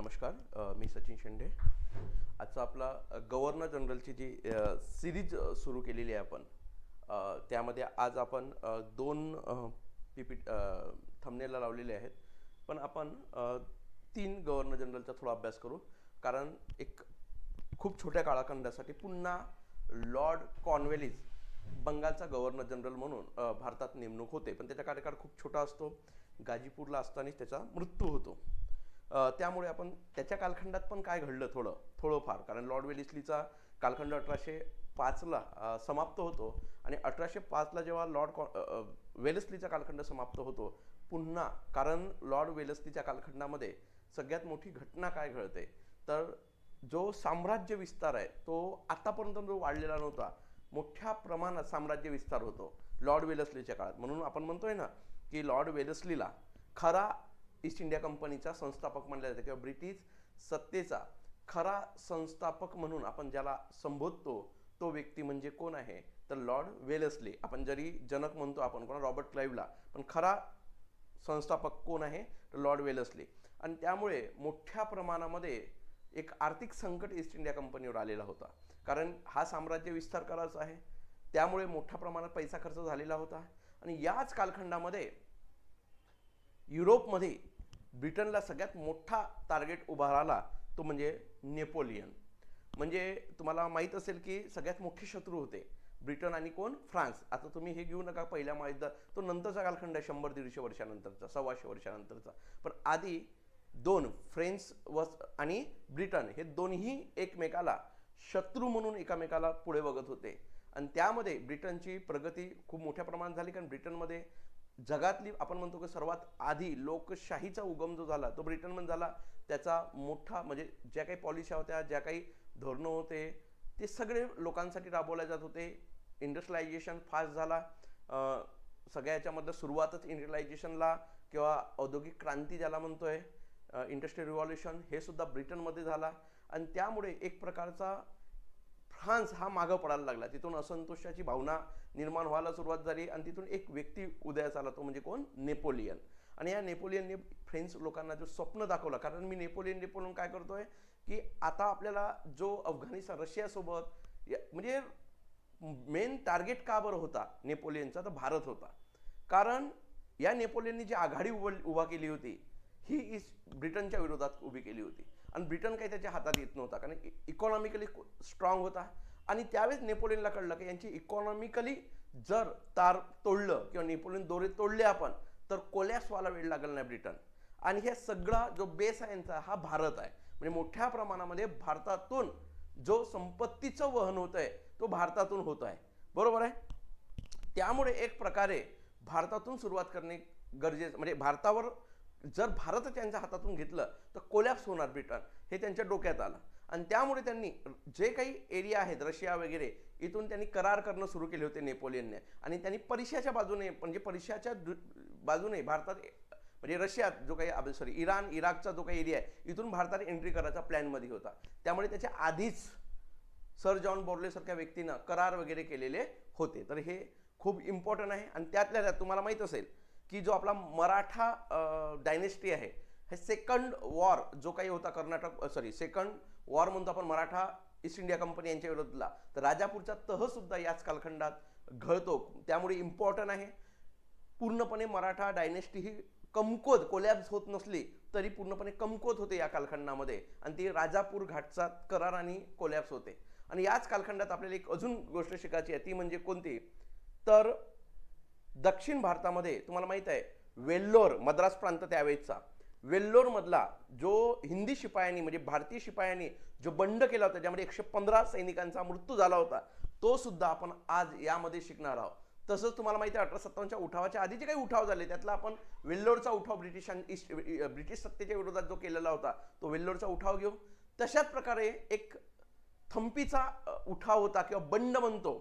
नमस्कार मी सचिन शेंडे आजचा आपला गव्हर्नर जनरलची जी सिरीज सुरू केलेली आहे आपण त्यामध्ये आज आपण दोन पी पी थमनेला लावलेले आहेत. पण आपण तीन गव्हर्नर जनरलचा थोडा अभ्यास करू. कारण एक खूप छोट्या काळाखंडासाठी पुन्हा लॉर्ड कॉर्नवेलीज बंगालचा गव्हर्नर जनरल म्हणून भारतात नेमणूक होते. पण त्याचा कार्यकाळ खूप छोटा असतो. गाजीपूरला असतानाच त्याचा मृत्यू होतो. त्यामुळे आपण त्याच्या कालखंडात पण काय घडलं थोडं थोडंफार. कारण लॉर्ड वेलिस्लीचा कालखंड अठराशे पाचला समाप्त होतो आणि अठराशे पाचला जेव्हा लॉर्ड कॉ- वेलस्लीचा कालखंड समाप्त होतो पुन्हा कारण लॉर्ड वेलस्लीच्या कालखंडामध्ये सगळ्यात मोठी घटना काय घडते? तर जो साम्राज्य विस्तार आहे तो आतापर्यंत जो वाढलेला नव्हता मोठ्या प्रमाणात साम्राज्य विस्तार होतो लॉर्ड वेलस्लीच्या काळात. म्हणून आपण म्हणतोय ना की लॉर्ड वेलस्लीला खरा ईस्ट इंडिया कंपनीचा संस्थापक मानला जातो किंवा ब्रिटिश सत्तेचा खरा संस्थापक म्हणून आपण ज्याला संबोधतो तो व्यक्ती म्हणजे कोण आहे? तर लॉर्ड वेलसले आपण जरी जनक म्हणतो आपण कोणा रॉबर्ट क्लाईव्हला पण खरा संस्थापक कोण आहे? तर लॉर्ड वेलसले आणि त्यामुळे मोठ्या प्रमाणामध्ये एक आर्थिक संकट ईस्ट इंडिया कंपनीवर आलेला होता. कारण हा साम्राज्य विस्तार करायचा आहे. त्यामुळे मोठ्या प्रमाणात पैसा खर्च झालेला होता. आणि याच कालखंडामध्ये युरोपमध्ये ब्रिटनला सगळ्यात मोठा टार्गेट उभा राहिला तो म्हणजे नेपोलियन. म्हणजे तुम्हाला माहीत असेल की सगळ्यात मोठे शत्रू होते ब्रिटन आणि कोण? फ्रान्स. आता तुम्ही हे घेऊ नका पहिल्या महायुद्धात तो नंतरचा कालखंड आहे शंभर दीडशे वर्षानंतरचा सव्वाशे वर्षानंतरचा. पण आधी दोन फ्रेंच व आणि ब्रिटन हे दोन्ही एकमेकाला शत्रू म्हणून एकामेकाला पुढे बघत होते. आणि त्यामध्ये ब्रिटनची प्रगती खूप मोठ्या प्रमाणात झाली कारण ब्रिटनमध्ये जगातली आपण म्हणतो की सर्वात आधी लोकशाहीचा उगम जो झाला तो ब्रिटनमध्ये झाला त्याचा मोठा म्हणजे ज्या काही पॉलिसी होत्या ज्या काही धोरणं होते ते सगळे लोकांसाठी राबवले जात होते. इंडस्ट्रियलायझेशन फास्ट झाला. सगळ्या याच्यामधलं सुरुवातच इंडस्ट्रियलायझेशनला किंवा औद्योगिक क्रांती ज्याला म्हणतो आहे इंडस्ट्रियल रिव्हॉल्युशन हे सुद्धा ब्रिटनमध्ये झाला. आणि त्यामुळे एक प्रकारचा फ्रान्स हा मागं पडायला लागला. तिथून असंतोषाची भावना निर्माण व्हायला सुरुवात झाली आणि तिथून एक व्यक्ती उदयास आला तो म्हणजे कोण? नेपोलियन. आणि या नेपोलियनने फ्रेंच लोकांना जो स्वप्न दाखवलं कारण मी नेपोलियन नेपोलियन काय करतोय? की आता आपल्याला जो अफगाणिस्तान रशियासोबत म्हणजे मेन टार्गेट का बरं होता नेपोलियनचा? तर भारत होता. कारण या नेपोलियननी जी आघाडी उभ उभा केली होती ही इस ब्रिटनच्या विरोधात उभी केली होती. आणि ब्रिटन काही त्याच्या हातात येत नव्हता कारण इकॉनॉमिकली स्ट्रॉंग होता. आणि त्यावेळेस नेपोलियनला कळलं की यांची इकॉनॉमिकली जर तार तोडलं किंवा नेपोलियन दोरे तोडले आपण तर कोलॅप्स व्हायला वेळ लागला नाही ब्रिटन. आणि हे सगळा जो बेस आहे यांचा हा भारत आहे. म्हणजे मोठ्या प्रमाणामध्ये भारतातून जो संपत्तीचं वहन होत आहे तो भारतातून होत आहे. बरोबर आहे? त्यामुळे एक प्रकारे भारतातून सुरुवात करणे गरजेचं म्हणजे भारतावर जर भारत त्यांच्या हातातून घेतलं तर कोलॅप्स होणार ब्रिटन. हे त्यांच्या डोक्यात आलं. आणि त्यामुळे त्यांनी जे काही एरिया आहेत रशिया वगैरे इथून त्यांनी करार करणं सुरू केले होते नेपोलियनने. आणि त्यांनी परिशाच्या बाजूने म्हणजे परिशाच्या बाजूने भारतात म्हणजे रशियात जो काही सॉरी इराण इराकचा जो काही एरिया आहे इथून भारतात एंट्री करायचा प्लॅनमध्ये होता. त्यामुळे त्याच्या आधीच सर जॉन बोर्लेसारख्या व्यक्तीनं करार वगैरे केलेले होते. तर हे खूप इम्पॉर्टंट आहे. आणि त्यातल्या त्यात तुम्हाला माहीत असेल की जो आपला मराठा डायनेस्टी आहे हे सेकंड वॉर जो काही होता कर्नाटक सॉरी सेकंड वॉर म्हणतो आपण मराठा ईस्ट इंडिया कंपनी यांच्या विरोधातला. तर राजापूरचा तहसुद्धा याच कालखंडात घळतो त्यामुळे इम्पॉर्टंट आहे. पूर्णपणे मराठा डायनेस्टी ही कमकोत कोलॅब्स होत नसली तरी पूर्णपणे कमकोत होते या कालखंडामध्ये. आणि ती राजापूर घाटचा करार आणि कोलॅब्स होते. आणि याच कालखंडात आपल्याला एक अजून गोष्ट शिकायची आहे. ती म्हणजे कोणती? तर दक्षिण भारतामध्ये तुम्हाला माहीत आहे वेल्लोर मद्रास प्रांत त्यावेळेसचा वेल्लोरमधला जो हिंदी शिपायांनी म्हणजे भारतीय शिपायांनी जो बंड केला होता ज्यामध्ये एकशे पंधरा सैनिकांचा मृत्यू झाला होता तो सुद्धा आपण आज यामध्ये शिकणार आहोत. तसंच तुम्हाला माहिती आहे अठरा सत्तावन्नच्या उठावाच्या आधी जे काही उठाव झाले त्यातला आपण वेल्लोरचा उठाव ब्रिटिशां ईस्ट ब्रिटिश सत्तेच्या विरोधात जो केलेला होता तो वेल्लोरचा उठाव घेऊ. तशाच प्रकारे एक थंपीचा उठाव होता किंवा बंड म्हणतो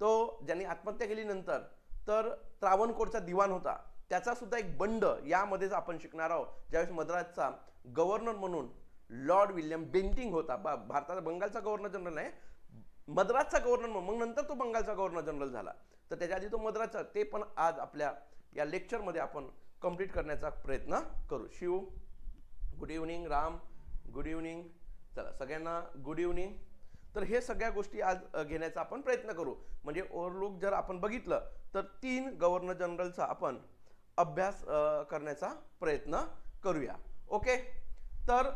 तो ज्यांनी आत्महत्या केली नंतर तर त्रावणकोरचा दिवाण होता. त्याचा सुद्धा एक बंड यामध्येच आपण शिकणार आहोत. ज्यावेळेस मद्रासचा गव्हर्नर म्हणून लॉर्ड विल्यम बेंटिंग होता बा भारताचा बंगालचा गव्हर्नर जनरल आहे मद्रासचा गव्हर्नर मग नंतर तो बंगालचा गव्हर्नर जनरल झाला. तर त्याच्या आधी तो मद्रासचा ते पण आज आपल्या या लेक्चरमध्ये आपण कंप्लीट करण्याचा प्रयत्न करू. Shiv good evening Ram good evening. चला सगळ्यांना गुड इव्हनिंग. तर हे सगळ्या गोष्टी आज घेण्याचा आपण प्रयत्न करू. म्हणजे ओव्हरलुक जर आपण बघितलं तर तीन गव्हर्नर जनरलचा आपण अभ्यास करण्याचा प्रयत्न करूया. ओके तर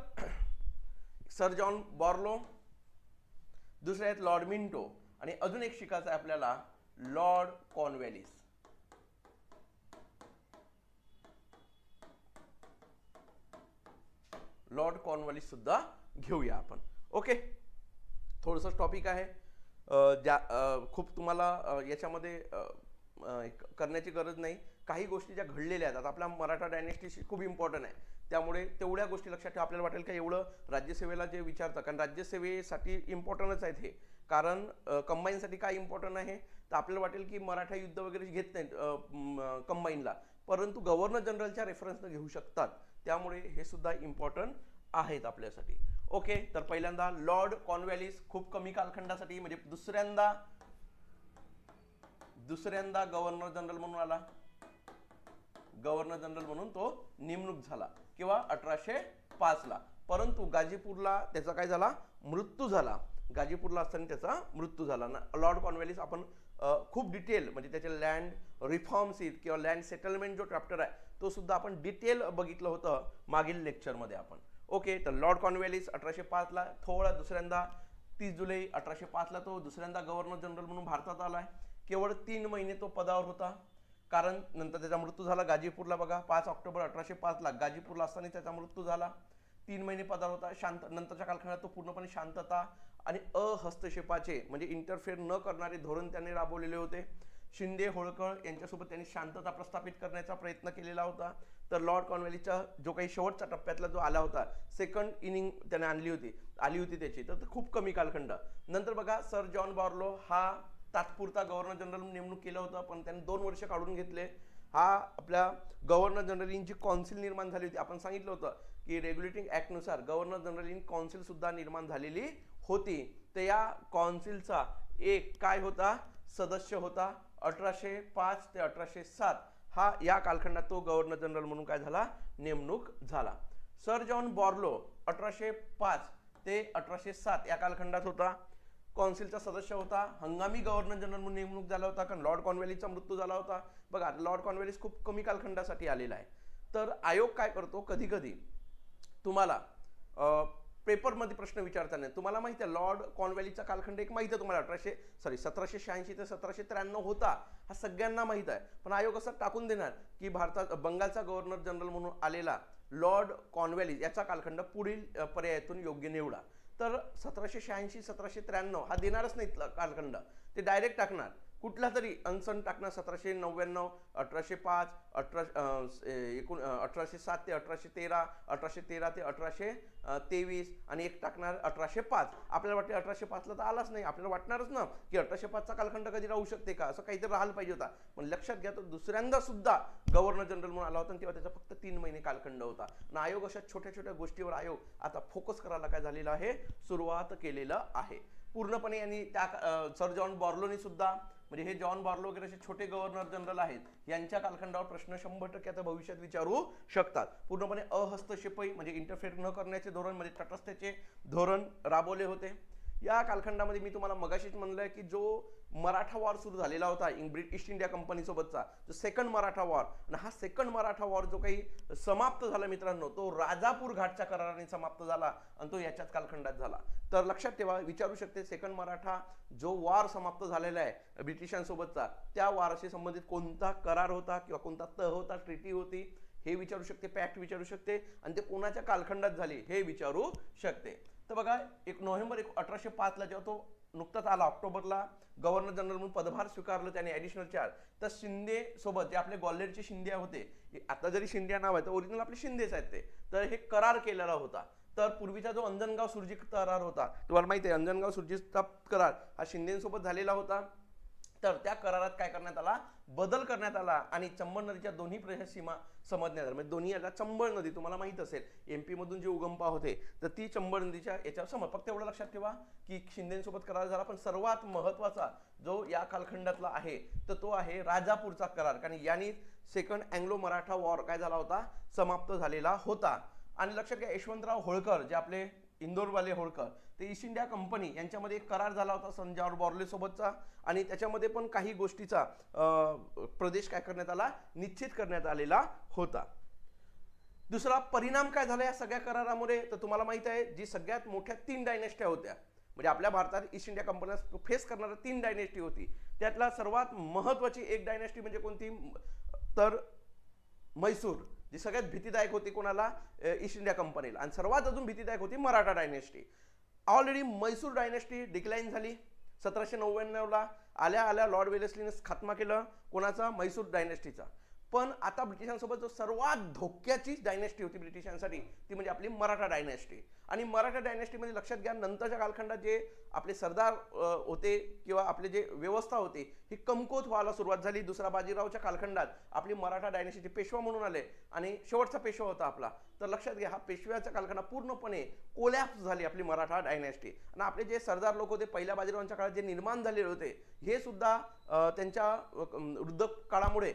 सर जॉन बॉर्लो दुसरे आहेत लॉर्ड मिंटो आणि अजून एक शिकायचं आहे आपल्याला लॉर्ड कॉनवेलिस लॉर्ड कॉर्नवॅलिस सुद्धा घेऊया आपण. ओके थोडंसं टॉपिक आहे. ज्या खूप तुम्हाला याच्यामध्ये करण्याची गरज नाही. काही गोष्टी ज्या घडलेल्या आहेत आता आपल्या मराठा डायनेस्टीशी खूप इम्पॉर्टंट आहे. त्यामुळे तेवढ्या गोष्टी लक्षात ठेवा. आपल्याला वाटेल का एवढं राज्यसेवेला जे विचारतं? कारण राज्यसेवेसाठी इम्पॉर्टंटच आहेत हे. कारण कंबाईनसाठी काय इम्पॉर्टंट आहे? तर आपल्याला वाटेल की मराठा युद्ध वगैरे घेत नाहीत कंबाईनला परंतु गव्हर्नर जनरलच्या रेफरन्सनं घेऊ शकतात. त्यामुळे हे सुद्धा इम्पॉर्टंट आहेत आपल्यासाठी. ओके तर पहिल्यांदा लॉर्ड कॉनवॅलिस खूप कमी कालखंडासाठी म्हणजे दुसऱ्यांदा दुसऱ्यांदा गव्हर्नर जनरल म्हणून आला. गव्हर्नर जनरल म्हणून तो नेमणूक झाला किंवा अठराशे ला परंतु गाजीपूरला त्याचा काय झाला? मृत्यू झाला. गाजीपूरला असताना त्याचा मृत्यू झाला. ना लॉर्ड कॉनवॅलिस आपण खूप डिटेल म्हणजे त्याचे लँड रिफॉर्म्स किंवा लँड सेटलमेंट जो चॅप्टर आहे तो सुद्धा आपण डिटेल बघितलं होतं मागील लेक्चरमध्ये आपण. ओके तर लॉर्ड कॉनवेलिस अठराशे पाचला थोडा दुसऱ्यांदा तीस जुलै अठराशे पाचला तो दुसऱ्यांदा गव्हर्नर जनरल म्हणून भारतात आला आहे. केवळ तीन महिने तो पदावर होता. कारण नंतर त्याचा मृत्यू झाला गाजीपूरला बघा पाच ऑक्टोबर अठराशे पाचला गाजीपूरला असताना त्याचा मृत्यू झाला. तीन महिने पदावर होता शांत नंतरच्या कालखंडात तो पूर्णपणे शांतता आणि अहस्तक्षेपाचे म्हणजे इंटरफेअर न करणारे धोरण त्यांनी राबवलेले होते. शिंदे होळकर यांच्यासोबत त्यांनी शांतता प्रस्थापित करण्याचा प्रयत्न केलेला होता. तर लॉर्ड कॉन्व्हॅलीचा जो काही शेवटचा टप्प्यातला जो आला होता सेकंड इनिंग त्याने आणली होती आली होती त्याची. तर खूप कमी कालखंड. नंतर बघा सर जॉन बॉर्लो हा तात्पुरता गव्हर्नर जनरल नेमणूक केलं होतं पण त्यांनी दोन वर्ष काढून घेतले. हा आपल्या गव्हर्नर जनरल इन कौन्सिल निर्माण झाली होती. आपण सांगितलं होतं की रेग्युलेटिंग ॲक्टनुसार गव्हर्नर जनरल इन कौन्सिलसुद्धा निर्माण झालेली होती. तर या कौन्सिलचा एक काय होता? सदस्य होता. अठराशे पाच ते अठराशे सात. हा या कालखंडात तो गव्हर्नर जनरल म्हणून काय झाला? नेमणूक झाला. सर जॉन बॉर्लो अठराशे पाच ते अठराशे सात या कालखंडात होता. कौन्सिलचा सदस्य होता. हंगामी गव्हर्नर जनरल म्हणून नेमणूक झाला होता. कारण लॉर्ड कॉन्व्हॅलीचा मृत्यू झाला होता. बघा लॉर्ड कॉन्व्हॅलीस खूप कमी कालखंडासाठी आलेला आहे. तर आयोग काय करतो? कधी कधी तुम्हाला पेपरमध्ये प्रश्न विचारताना तुम्हाला माहिती आहे लॉर्ड कॉनवॅलीचा कालखंड एक माहिती आहे तुम्हाला अठराशे सॉरी सतराशे शहाऐंशी ते सतराशे त्र्याण्णव होता. हा सगळ्यांना माहीत आहे. पण आयोग असं टाकून देणार की भारतात बंगालचा गव्हर्नर जनरल म्हणून आलेला लॉर्ड कॉनवॅली याचा कालखंड पुढील पर्यायातून योग्य निवडा. तर सतराशे शहाऐंशी सतराशे त्र्याण्णव हा देणारच नाही कालखंड. ते डायरेक्ट टाकणार. कुठला तरी अनसन टाकणार सतराशे नव्याण्णव अठराशे पाच अठरा एकूण अठराशे सात ते अठराशे तेरा अठराशे तेरा ते अठराशे तेवीस आणि एक टाकणार अठराशे पाच. आपल्याला वाटते अठराशे पाचला तर आलाच नाही. आपल्याला वाटणारच ना की अठराशे पाचचा कालखंड कधी राहू शकते का? असं काहीतरी राहायला पाहिजे होता. पण लक्षात घ्या तो दुसऱ्यांदा सुद्धा गव्हर्नर जनरल म्हणून आला होता आणि तेव्हा त्याचा फक्त तीन महिने कालखंड होता. आणि आयोग अशा छोट्या छोट्या गोष्टीवर आयोग आता फोकस करायला काय झालेला आहे? सुरुवात केलेलं आहे. पूर्णपणे यांनी त्या सर जॉन बॉर्लोनी सुद्धा म्हणजे हे जॉन बार्लो वगैरे असे छोटे गव्हर्नर जनरल आहेत यांच्या कालखंडावर प्रश्न शंभर टक्के आता भविष्यात विचारू शकतात. पूर्णपणे अहस्तक्षेपही म्हणजे इंटरफेअर न करण्याचे धोरण म्हणजे तटस्थतेचे धोरण राबवले होते. या कालखंडामध्ये मी तुम्हाला मगाशीच म्हणलंय की जो मराठा वॉर सुरू झालेला होता ब्रिट ईस्ट इंडिया कंपनीसोबतचा जो सेकंड मराठा वॉर आणि हा सेकंड मराठा वॉर जो काही समाप्त झाला मित्रांनो तो राजापूर घाटच्या कराराने समाप्त झाला आणि तो याच्याच कालखंडात झाला. तर लक्षात ठेवा विचारू शकते सेकंड मराठा जो वार समाप्त झालेला आहे ब्रिटिशांसोबतचा त्या वाराशी संबंधित कोणता करार होता किंवा कोणता तह होता ट्रिटी होती हे विचारू शकते पॅक्ट विचारू शकते आणि ते कोणाच्या कालखंडात झाली हे विचारू शकते. तर बघा एक नोव्हेंबर एक अठराशे पाचला जेव्हा तो नुकताच आला ऑक्टोबरला गव्हर्नर जनरल म्हणून पदभार स्वीकारलं त्याने ॲडिशनल चार्ज तर शिंदे सोबत जे आपले ग्वाल्हेरचे शिंदे होते आता जरी शिंदे नाव आहे तर ओरिजिनल आपले शिंदेच आहेत ते. तर हे करार केलेला होता. तर पूर्वीचा जो अंजनगाव सुरजी करार होता तुम्हाला माहिती आहे अंजनगाव सुरजीचा करार हा शिंदेसोबत झालेला होता. तर त्या करारात काय करण्यात आला? बदल करण्यात आला आणि चंबळ नदीच्या दोन्ही प्रदेशात सीमा समजण्यात आलं म्हणजे दोन्ही याला चंबळ नदी तुम्हाला माहीत असेल एम पीमधून जे उगमपा होते तर ती चंबळ नदीच्या याच्यावर समज. फक्त एवढं लक्षात ठेवा की शिंदेसोबत करार झाला पण सर्वात महत्त्वाचा जो या कालखंडातला आहे तर तो आहे राजापूरचा करार. कारण यांनी सेकंड अँग्लो मराठा वॉर काय झाला होता? समाप्त झालेला होता. आणि लक्षात घ्या यशवंतराव होळकर जे आपले इंदोरवाले होळकर. ते ईस्ट इंडिया कंपनी यांच्यामध्ये एक करार झाला होता संजावर बॉर्लेसोबतचा आणि त्याच्यामध्ये पण काही गोष्टीचा प्रदेश काय करण्यात आला? निश्चित करण्यात आलेला होता. दुसरा परिणाम काय झाला या सगळ्या करारामुळे? तर तुम्हाला माहीत आहे जी सगळ्यात मोठ्या तीन डायनेस्ट्या होत्या. म्हणजे आपल्या भारतात ईस्ट इंडिया कंपन्या फेस करणाऱ्या तीन डायनेस्टी होती. त्यातला सर्वात महत्वाची एक डायनेस्टी म्हणजे कोणती? तर म्हैसूर जी सगळ्यात भीतीदायक होती कोणाला? ईस्ट इंडिया कंपनीला आणि सर्वात अजून भीतीदायक होती Maratha dynasty already Mysore dynasty decline झाली. सतराशे नव्याण्णवला आल्या आल्या लॉर्ड वेलेस्लीने खात्मा केलं कोणाचा? म्हैसूर डायनेस्टीचा पण आता ब्रिटिशांसोबत जो सर्वात धोक्याची डायनेस्टी होती ब्रिटिशांसाठी ती म्हणजे आपली मराठा डायनेस्टी आणि मराठा डायनेस्टीमध्ये लक्षात घ्या नंतरच्या कालखंडात जे आपले सरदार होते किंवा आपले जे व्यवस्था होती ही कमकुवत व्हायला सुरुवात झाली. दुसरा बाजीरावच्या कालखंडात आपली मराठा डायनेस्टीचे पेशवा म्हणून आले आणि शेवटचा पेशवा होता आपला. तर लक्षात घ्या हा पेशव्याचा कालखंड पूर्णपणे कोलॅप्स झाली आपली मराठा डायनेस्टी आणि आपले जे सरदार लोक होते पहिल्या बाजीरावांच्या काळात जे निर्माण झालेले होते हे सुद्धा त्यांच्या वृद्ध काळामुळे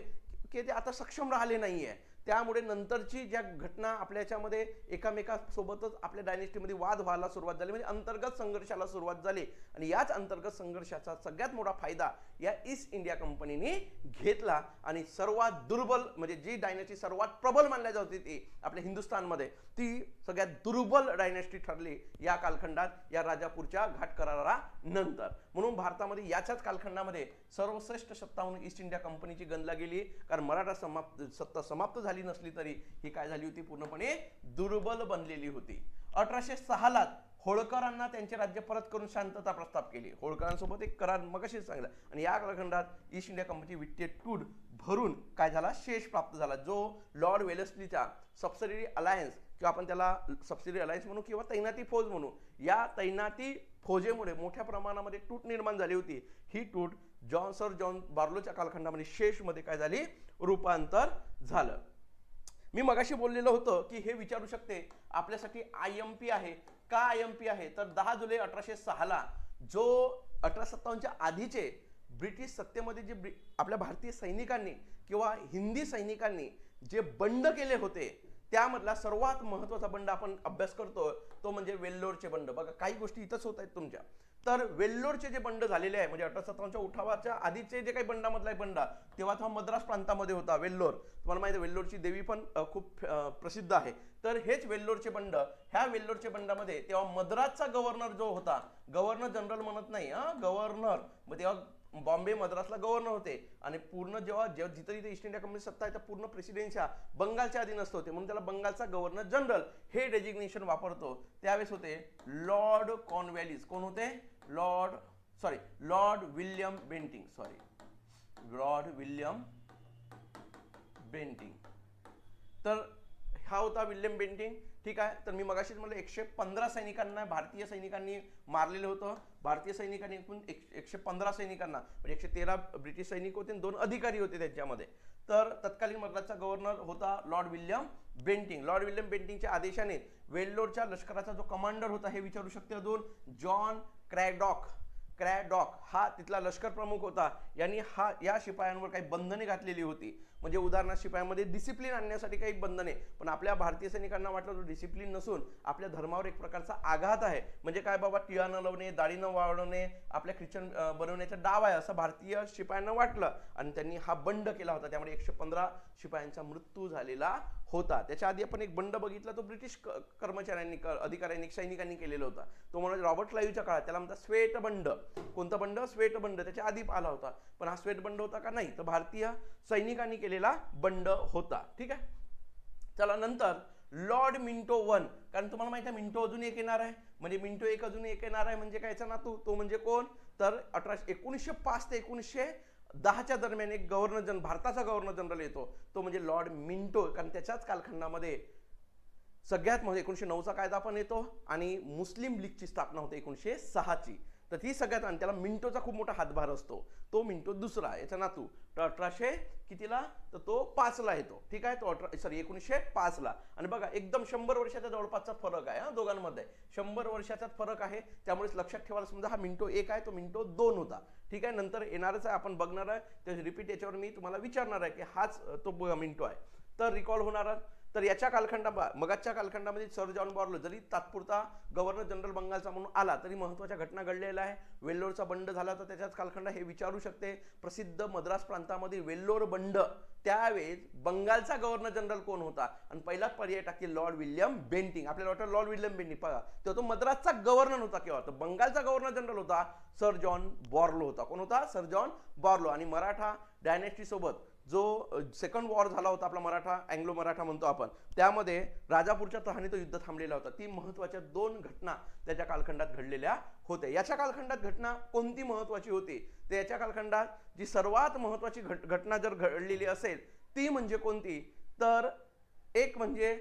की ते आता सक्षम राहिले नाही आहे त्यामुळे नंतरची ज्या घटना आपल्या याच्यामध्ये एकामेकासोबतच आपल्या डायनेस्टीमध्ये वाद व्हायला सुरुवात झाली. म्हणजे अंतर्गत संघर्षाला सुरुवात झाली. आणि याच अंतर्गत संघर्षाचा सगळ्यात मोठा फायदा या ईस्ट इंडिया कंपनीने घेतला. आणि सर्वात दुर्बल म्हणजे जी डायनेस्टी सर्वात प्रबल मानल्या जात होती ती आपल्या हिंदुस्थानमध्ये ती सगळ्यात दुर्बल डायनेस्टी ठरली या कालखंडात या राजापूरच्या घाट करारानंतर म्हणून भारतामध्ये याच्याच कालखंडामध्ये सर्वश्रेष्ठ सत्ता म्हणून ईस्ट इंडिया कंपनीची गणला गेली. कारण मराठा समाप्त सत्ता समाप्त झाली. नसली तरी ही काय झाली होती? पूर्णपणे दुर्बल बनलेली होती. अठराशे सहाला होळकरांना त्यांचे राज्य परत करून शांतता प्रस्ताव केली. होळकरांसोबत एक करार मगाशीच सांगितला. आणि या कालखंडात ईस्ट इंडिया कंपनीची वित्तीय टूट भरून काय झाला? शेष प्राप्त झाला. जो लॉर्ड वेलेस्लीचा सबसिडरी अलायन्स किंवा आपण त्याला सबसिडी अलायन्स म्हणू किंवा तैनाती फौज म्हणू या तैनाती फौजेमुळे मोठ्या प्रमाणामध्ये तूट निर्माण झाली होती. ही तूट जॉन सर जॉन बार्लोच्या कालखंडामध्ये शेषमध्ये काय झाली? रूपांतर झालं. मी मगाशी बोललेलं होतं की हे विचारू शकते आपल्यासाठी आय एम पी आहे. का आय एम पी आहे? तर दहा जुलै अठराशे सहाला जो अठरा सत्तावन्नच्या आधीचे ब्रिटिश सत्तेमध्ये जे ब्रि आपल्या भारतीय सैनिकांनी किंवा हिंदी सैनिकांनी जे बंड केले होते त्यामधला सर्वात महत्त्वाचा बंड आपण अभ्यास करतो तो म्हणजे वेल्लोरचे बंड. बघा काही गोष्टी इथंच होत आहेत तुमच्या. तर वेल्लोरचे जे बंड झालेले आहे म्हणजे अठरा सत्तावन्नच्या उठावाच्या आधीचे जे काही बंडामधला आहे बंडा तेव्हा तो हा मद्रास प्रांतामध्ये होता वेल्लोर. तुम्हाला माहिती आहे वेल्लोरची देवी पण खूप प्रसिद्ध आहे. तर हेच वेल्लोरचे बंड ह्या वेल्लोरचे बंडामध्ये तेव्हा मद्रासचा गव्हर्नर जो होता गव्हर्नर जनरल म्हणत नाही हा गव्हर्नर मग तेव्हा बॉम्बे मद्रासला गव्हर्नर होते. आणि पूर्ण जेव्हा जेव्हा जिथं जिथे ईस्ट इंडिया कंपनी सत्ता आहे त्या पूर्ण प्रेसिडेन्सीच्या बंगालच्या अधीनस्थ होते. म्हणून त्याला बंगालचा गव्हर्नर जनरल हे डेजिग्नेशन वापरतो. त्यावेळेस होते लॉर्ड कॉनवॅलिस कोण होते? Lord sorry lord William Bentinck sorry lord William Bentinck तर हा होता विल्यम बेंटिंग ठीक आहे? तर मी मगाशीच म्हणलं एकशे पंधरा सैनिकांना भारतीय सैनिकांनी मारलेलं होतं. भारतीय सैनिकांनी एकूण एक एकशे पंधरा सैनिकांना म्हणजे एकशे तेरा ब्रिटिश सैनिक होते आणि दोन अधिकारी होते त्यांच्यामध्ये. तर तत्कालीन मद्रासचा गव्हर्नर होता lord William Bentinck lord William बेंटिंगच्या आदेशाने वेल्लोरच्या लष्कराचा जो कमांडर होता हे विचारू शकते अजून जॉन क्रॅडॉक क्रॅडॉक हा तिथला लष्कर प्रमुख होता. यांनी हा या शिपायांवर काही बंधने घातलेली होती. म्हणजे उदाहरणार्थ शिपायांमध्ये डिसिप्लिन आणण्यासाठी काही बंधने पण आपल्या भारतीय सैनिकांना वाटलं तो डिसिप्लिन नसून आपल्या धर्मावर एक प्रकारचा आघात आहे. म्हणजे काय बाबा टिळा न लावणे दाढी न वाढवणे आपल्या ख्रिश्चन बनवण्याचा डाव आहे असं भारतीय शिपायांना वाटलं. आणि त्यांनी हा बंड केला होता. त्यामुळे एकशे पंधरा शिपायांचा मृत्यू झालेला होता. त्याच्या आधी आपण एक बंड बघितला तो ब्रिटिश कर्मचाऱ्यांनी अधिकाऱ्यांनी सैनिकांनी केलेला होता. तो म्हणजे रॉबर्ट क्लाईव्हच्या काळात त्याला म्हणतात स्वेट बंड. कोणता बंड? स्वेट बंड. त्याच्या आधी आला होता. पण हा स्वेट बंड होता का नाही? तर भारतीय सैनिकांनी केलेला बंड होता. ठीक आहे? चला नंतर लॉर्ड मिंटो वन. कारण तुम्हाला माहिती आहे मिंटो अजून एक येणार आहे. म्हणजे मिंटो एक अजून एक येणार आहे म्हणजे कायचा नातू तो? म्हणजे कोण? तर अठराशे एकोणीसशे पाच ते एकोणीसशे दहाच्या दरम्यान एक गव्हर्नर जनरल भारताचा गव्हर्नर जनरल येतो. तो म्हणजे लॉर्ड मिंटो. कारण त्याच्याच कालखंडामध्ये सगळ्यात म्हणजे एकोणीशे नऊचा कायदा पण येतो आणि मुस्लिम लीगची स्थापना होते एकोणीशे सहाची. तर ती सगळ्यात आणि त्याला मिंटोचा खूप मोठा हातभार असतो. तो मिंटो दुसरा याचा नातू. तर अठराशे कितीला? तर तो पाचला येतो. ठीक आहे? तो अठरा सॉरी एकोणीसशे पाचला. आणि बघा एकदम शंभर वर्षाच्या जवळपासचा फरक आहे हा दोघांमध्ये. शंभर वर्षाचा फरक आहे त्यामुळेच लक्षात ठेवायला समजा हा मिंटो एक आहे तो मिंटो दोन होता. ठीक आहे? नंतर येणारच आहे आपण बघणार आहे. त्याची रिपीट याच्यावर मी तुम्हाला विचारणार आहे की हाच तो मिंटो आहे. तर रिकॉल होणार तर याच्या कालखंडा मगाच्या कालखंडामध्ये सर जॉन बॉर्लो जरी तात्पुरता गव्हर्नर जनरल बंगालचा म्हणून आला तरी महत्त्वाच्या घटना घडलेल्या आहे. वेल्लोरचा बंड झाला तर त्याच्याच कालखंड हे विचारू शकते. प्रसिद्ध मद्रास प्रांतामध्ये वेल्लोर बंड. त्यावेळेस बंगालचा गव्हर्नर जनरल कोण होता? आणि पहिला पर्याय टाकली लॉर्ड विल्यम बेंटिंग. आपल्याला वाटतं लॉर्ड विल्यम बेंटिंग बघा तेव्हा तो मद्रासचा गव्हर्नर होता केव्हा? तर बंगालचा गव्हर्नर जनरल होता सर जॉन बॉर्लो होता. कोण होता? Sir John Barlow. आणि मराठा डायनेस्टीसोबत जो सेकंड वॉर झाला होता आपला मराठा अँग्लो मराठा म्हणतो आपण त्यामध्ये राजापूरच्या तहाने तो युद्ध थांबलेला होता. ती महत्त्वाच्या दोन घटना त्याच्या कालखंडात घडलेल्या होत्या. याच्या कालखंडात घटना कोणती महत्वाची होती? तर याच्या कालखंडात जी सर्वात महत्वाची घट घटना जर घडलेली असेल ती म्हणजे कोणती? तर एक म्हणजे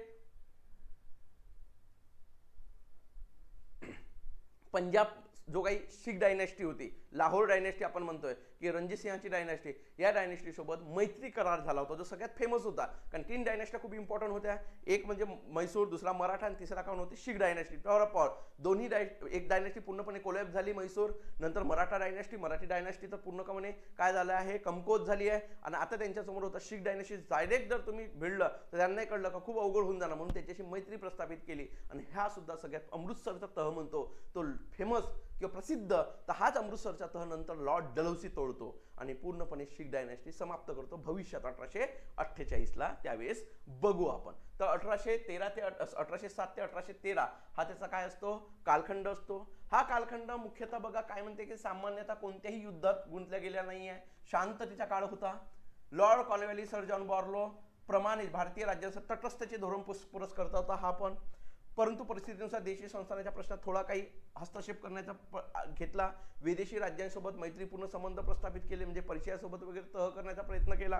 पंजाब जो काही शीख डायनेस्टी होती लाहोर डायनेस्टी आपण म्हणतोय की रणजित सिंहाची डायनेस्टी या डायनेस्टीसोबत मैत्री करार झाला होता जो सगळ्यात फेमस होता. कारण तीन डायनेस्ट्या खूप इम्पॉर्टंट होत्या. एक म्हणजे मैसूर दुसरा मराठा आणि तिसरा कोण होती? Sikh dynasty. Tower of power. दोन्ही डाय एक डायनेस्टी पूर्णपणे कोलॅप झाली मैसूर नंतर मराठा डायनेस्टी. मराठी डायनेस्टी तर पूर्णपणे काय झालं आहे? कमकोत झाली आहे. आणि आता त्यांच्यासमोर होता शीख डायनेस्टी. डायरेक्ट जर तुम्ही भिडलं तर त्यांनाही कळलं का खूप अवघड होऊन जाणार. म्हणून त्याच्याशी मैत्री प्रस्थापित केली. आणि ह्या सुद्धा सगळ्यात अमृतसरचा तह म्हणतो. तो फेमस किंवा प्रसिद्ध तर हाच अमृतसर तह नंतर लॉर्ड डलौसी तोडतो आणि पूर्णपणे शीख डायनेस्टी समाप्त करतो. भविष्यात अठराशे अठ्ठेचाळीसला त्यावेळेस बघू आपण. तर अठराशे तेरा ते अठराशे सात ते अठराशे तेरा हा त्याचा काय असतो? कालखंड असतो. हा कालखंड मुख्यतः बघा काय म्हणते की सामान्यतः कोणत्याही युद्धात गुंतल्या गेल्या नाहीये. शांततेचा काळ होता. लॉर्ड कॉलवॅली सर जॉन बॉर्लो प्रमाणित भारतीय राज्याचं तटस्थचे धोरण पुस- पुरस्कर्ता होता हा पण. परंतु परिस्थितीनुसार देशी संस्थानाच्या प्रश्नात थोडा काही हस्तक्षेप करण्याचा घेतला. विदेशी राज्यांसोबत मैत्रीपूर्ण संबंध प्रस्थापित केले म्हणजे परिचयासोबत वगैरे तह करण्याचा प्रयत्न केला.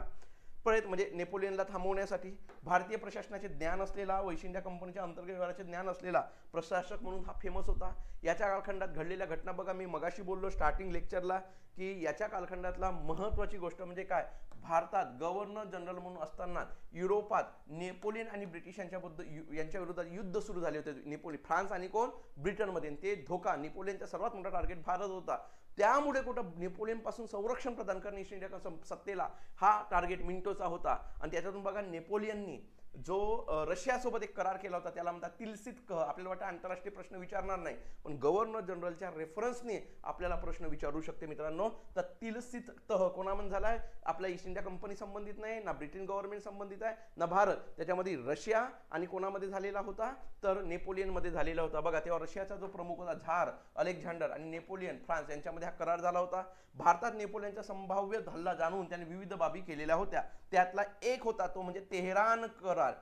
प्रयत्न म्हणजे नेपोलियनला थांबवण्यासाठी भारतीय प्रशासनाचे ज्ञान असलेला वेस्ट इंडिया कंपनीच्या अंतर्गत व्यवहाराचे ज्ञान असलेला प्रशासक म्हणून हा फेमस होता. याच्या कालखंडात घडलेल्या घटना बघा मी मगाशी बोललो स्टार्टिंग लेक्चरला की याच्या कालखंडातला महत्त्वाची गोष्ट म्हणजे काय? भारतात गव्हर्नर जनरल म्हणून असताना युरोपात नेपोलियन आणि ब्रिटिश यांच्याबद्दल यु- यांच्या विरोधात युद्ध सुरू झाले होते. नेपोलियन फ्रान्स आणि कोण? ब्रिटनमध्ये. ते धोका नेपोलियनचा सर्वात मोठा टार्गेट भारत होता. त्यामुळे कुठं नेपोलियनपासून संरक्षण प्रदान करणे ईस्ट इंडिया सत्तेला हा टार्गेट मिंटोचा होता. आणि त्याच्यातून बघा नेपोलियननी जो रशियासोबत एक करार केला होता त्याला म्हणतात तिलसित कह. आपल्याला वाटतं आंतरराष्ट्रीय प्रश्न विचारणार नाही पण गव्हर्नर जनरलच्या रेफरन्सने आपल्याला प्रश्न विचारू शकते मित्रांनो. तर तिलसित तह कोणामध्ये झालाय? आपल्या ईस्ट इंडिया कंपनी संबंधित नाही ना ब्रिटन गव्हर्नमेंट संबंधित आहे ना भारत. त्याच्यामध्ये रशिया आणि कोणामध्ये झालेला होता? तर नेपोलियनमध्ये झालेला होता. बघा तेव्हा रशियाचा जो प्रमुख होता झार अलेक्झांडर आणि नेपोलियन फ्रान्स यांच्यामध्ये हा करार झाला होता. भारतात नेपोलियनचा संभाव्य हल्ला जाणून त्याने विविध बाबी केलेल्या होत्या. त्यातला एक होता तो म्हणजे तेहरान कर करार.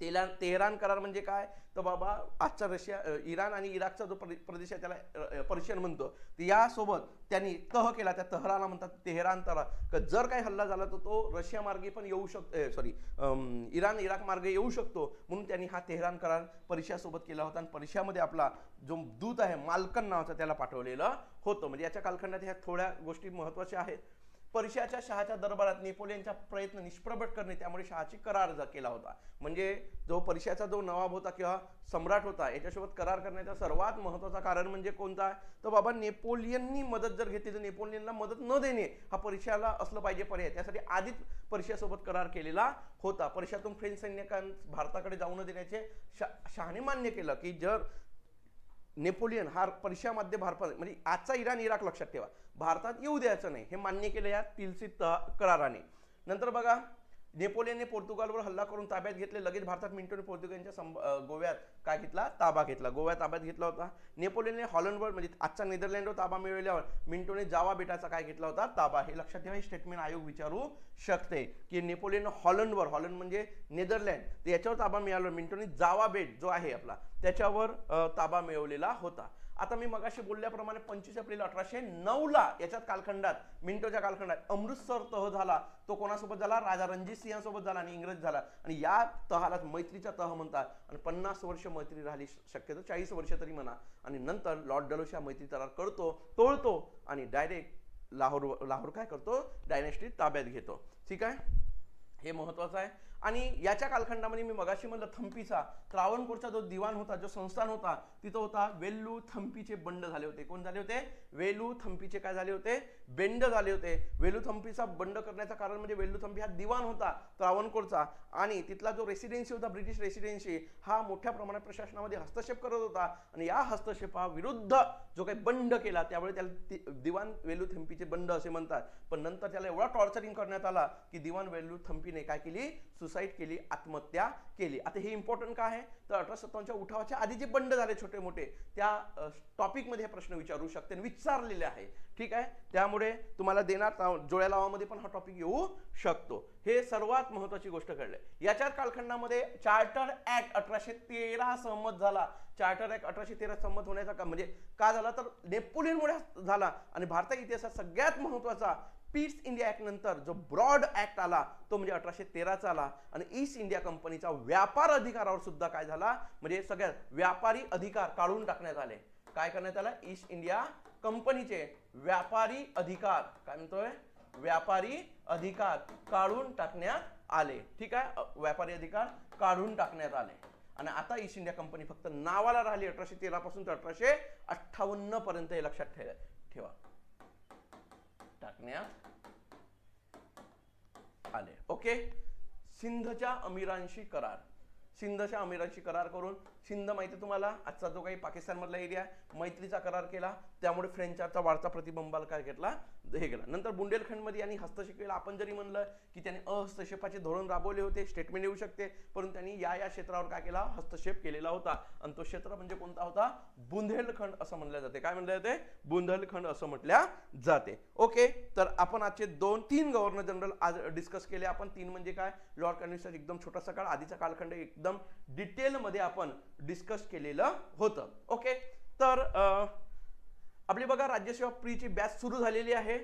तेला तेहरान करार म्हणजे काय? तर बाबा आजचा रशिया इराण आणि इराकचा जो प्रदेश आहे त्याला पर्शियन म्हणतो. तर यासोबत त्यांनी तह केला त्या तहराला म्हणतात तेहरान तरा. का जर काही हल्ला झाला तर तो रशिया मार्गे पण येऊ शकतो सॉरी इराण इराक मार्गे येऊ शकतो. म्हणून त्यांनी हा तेहरान करार पर्शियासोबत केला होता. आणि पर्शियामध्ये आपला जो दूत आहे मालकन नावाचा त्याला पाठवलेलं होतं. म्हणजे याच्या कालखंडात ह्या थोड्या गोष्टी महत्त्वाच्या आहेत. पर्शियाच्या शहाच्या दरबारात नेपोलियनचा प्रयत्न निष्प्रभट करणे त्यामुळे शहाची करार केला होता. म्हणजे जो पर्शियाचा जो नवाब होता किंवा सम्राट होता याच्यासोबत करार करण्याचा सर्वात महत्त्वाचा कारण म्हणजे कोणता? तर बाबा नेपोलियननी मदत जर घेतली तर नेपोलियनला मदत न देणे हा पर्शियाला असलं पाहिजे पर्याय. त्यासाठी आधीच पर्शियासोबत करार केलेला होता. पर्शियातून फ्रेंच सैनिकां भारताकडे जाऊ न देण्याचे शा शहाने मान्य केलं की जर नेपोलियन हा पर्शियामध्ये भारत म्हणजे आजचा इराण इराक लक्षात ठेवा. भारतात येऊ द्यायचं नाही. हे मान्य केलं या तिलसी त कराराने. नंतर बघा नेपोलियनने पोर्तुगालवर हल्ला करून ताब्यात घेतले. लगेच भारतात मिंटोने पोर्तुगीजच्या संब गोव्यात काय घेतला? ताबा घेतला. गोव्यात ताब्यात घेतला होता. नेपोलियनने हॉलंडवर म्हणजे आजचा नेदरलँडवर ताबा मिळवल्यावर मिंटोने जावा बेटाचा काय घेतला होता? ताबा. हे लक्षात ठेवा हे स्टेटमेंट आयोग विचारू शकते की नेपोलियन हॉलंडवर हॉलंड म्हणजे नेदरलँड तर याच्यावर ताबा मिळाला. मिंटोने जावा बेट जो आहे आपला त्याच्यावर ताबा मिळवलेला होता. आता मी मगाशी बोलल्याप्रमाणे पंचवीस एप्रिल अठराशे नऊला याच्यात कालखंडात मिंटोच्या कालखंडात अमृतसर तह झाला. तो कोणासोबत झाला? राजा रणजित सिंहासोबत झाला आणि इंग्रज झाला. आणि या तहालाच मैत्रीचा तह म्हणतात. आणि पन्नास वर्ष मैत्री राहिली शक्यतो चाळीस वर्ष तरी म्हणा. आणि नंतर लॉर्ड डलोशा मैत्री करार करतो तोळतो आणि डायरेक्ट लाहोर लाहोर काय करतो? डायनेस्टी ताब्यात घेतो. ठीक आहे? हे महत्वाचं आहे. आणि याच्या कालखंडामध्ये मी मगाशी म्हणलं थंपीचा त्रावणकोरचा जो दिवाण होता जो संस्थान होता तिथं होता वेल्लू थंपीचे बंड झाले होते. कोण झाले होते? वेलू थंपीचे काय झाले होते? बेंड झाले होते. वेलू थंपीचा बंड करण्याचं कारण म्हणजे वेल्लू थंपी हा दिवाण होता त्रावणकोरचा आणि तिथला जो रेसिडेन्सी होता ब्रिटिश रेसिडेन्सी हा मोठ्या प्रमाणात प्रशासनामध्ये हस्तक्षेप करत होता. आणि या हस्तक्षेपाविरुद्ध जो काही बंड केला त्यावेळी त्याला दिवाण वेलू थंपीचे बंड असे म्हणतात. पण नंतर त्याला एवढा टॉर्चरिंग करण्यात आला की दिवाण वेलू थंपीने काय केली? सुसाईड केली आत्महत्या केली. आता हे इम्पॉर्टंट काय आहे? तर अठरा सत्तावन्नच्या उठावाच्या आधी जे बंड झाले छोटे मोठे त्या टॉपिकमध्ये हे प्रश्न विचारू शकते आणि विचारलेले आहे. ठीक आहे? त्यामुळे तुम्हाला देणार जोड्या लावामध्ये पण हा टॉपिक येऊ शकतो. हे सर्वात महत्वाची गोष्ट कळली याच्यात कालखंडामध्ये चार्टर ऍक्ट अठराशे तेरा सहमत झाला. चार्टर ऍक्ट अठराशे तेरा सहमत होण्याचा का म्हणजे का झाला? तर नेपोलियनमुळे झाला. आणि भारताच्या इतिहासात सगळ्यात महत्त्वाचा पीस इंडिया ऍक्ट नंतर जो ब्रॉड ऍक्ट आला तो म्हणजे अठराशे तेराचा आला आणि ईस्ट इंडिया कंपनीचा व्यापार अधिकारावर सुद्धा काय झाला? म्हणजे सगळ्यात व्यापारी अधिकार काढून टाकण्यात आले. काय करण्यात आला? ईस्ट इंडिया कंपनीचे व्यापारी अधिकार काय म्हणतोय? व्यापारी अधिकार काढून टाकण्यात आले. ठीक आहे? व्यापारी अधिकार काढून टाकण्यात आले. आणि आता ईस्ट इंडिया कंपनी फक्त नावाला राहिली अठराशे तेरा पासून तर अठराशे अठ्ठावन्न पर्यंत हे लक्षात ठेवा ठेवा. टाकण्यात आले. ओके? सिंधच्या अमीरांशी करार. सिंधच्या अमीरांशी करार करून सिंध माहिती तुम्हाला. आजचा जो काही पाकिस्तान मधला एरिया मैत्रीचा करार केला. त्यामुळे फ्रेंचाचा वाढता प्रतिबंबाला काय घेतला? हे केला. नंतर बुंदेलखंडमध्ये आणि हस्तक्षेप केला आपण जरी म्हणलं की त्यांनी अहस्तक्षेपाचे धोरण राबवले होते स्टेटमेंट येऊ शकते परंतु त्यांनी या या क्षेत्रावर काय केला? हस्तक्षेप केलेला होता. आणि तो क्षेत्र म्हणजे कोणता होता? बुंदेलखंड असं म्हणलं जाते. काय म्हणलं जाते? बुंदेलखंड असं म्हटल्या जाते. ओके तर आपण आजचे दोन तीन गव्हर्नर जनरल आज डिस्कस केले. आपण तीन म्हणजे काय? लॉर्ड कन्व्हिन्सर एकदम छोटासा काळ आधीचा कालखंड एकदम डिटेलमध्ये आपण डिस्कस केलेलं होतं. ओके तर आपली बघा राज्यसेवा प्रीची बॅच सुरू झालेली आहे.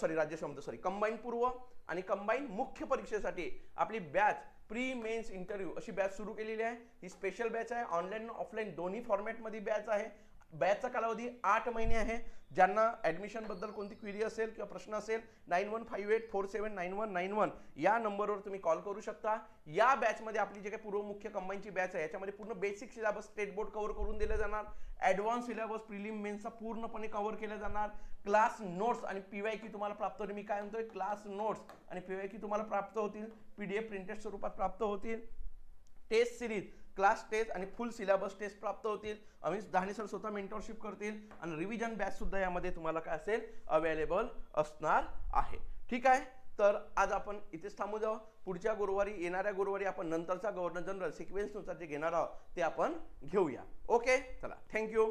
सॉरी राज्यसेवा म्हणतो सॉरी कंबाईन पूर्व आणि कंबाईन मुख्य परीक्षेसाठी आपली बॅच प्री मेन्स इंटरव्ह्यू अशी बॅच सुरू केलेली आहे. ही स्पेशल बॅच आहे. ऑनलाईन ऑफलाईन दोन्ही फॉर्मॅटमध्ये बॅच आहे. बॅचचा कालावधी आठ महिने आहे. ज्यांना ॲडमिशनबद्दल कोणती क्वेरी असेल किंवा प्रश्न असेल nine one five eight four seven nine one nine one या नंबरवर तुम्ही कॉल करू शकता. या बॅचमध्ये आपली जे काही पूर्व मुख्य कंबाईनची बॅच आहे याच्यामध्ये पूर्ण basic syllabus state board cover करून दिले जाणार. ॲडव्हान्स सिलेबस प्रिलिम मेन्सचा पूर्णपणे कव्हर केला जाणार. क्लास नोट्स आणि पी वाय की तुम्हाला प्राप्त होईल. मी काय म्हणतोय? क्लास नोट्स आणि पी वाय की तुम्हाला प्राप्त होतील. पी डी एफ प्रिंटेड स्वरूपात प्राप्त होतील. टेस्ट सिरीज क्लास टेस्ट आणि फुल सिलेबस टेस्ट प्राप्त होतील. अमित दहाने सर स्वतः मेंटरशिप करतील आणि रिव्हिजन बॅच सुद्धा यामध्ये तुम्हाला काय असेल अवेलेबल असणार आहे. ठीक आहे? तर आज आपण इथेच थांबू जाऊ. पुढच्या गुरुवारी येणाऱ्या गुरुवारी आपण नंतरचा गव्हर्नर जनरल सिक्वेन्सनुसार जे घेणार आहोत ते आपण घेऊया. ओके चला. थँक्यू